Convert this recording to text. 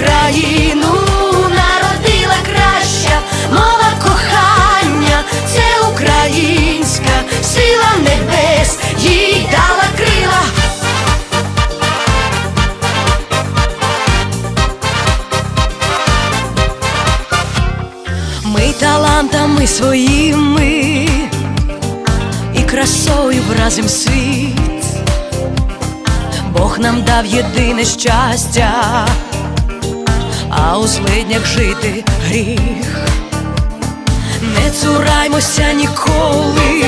Україну народила краща мова кохання, це українська, сила небес, їй дала крила. Ми талантами своїми і красою вразим світ. Бог нам дав єдине щастя, а у злиднях жити гріх. Не цураймося ніколи,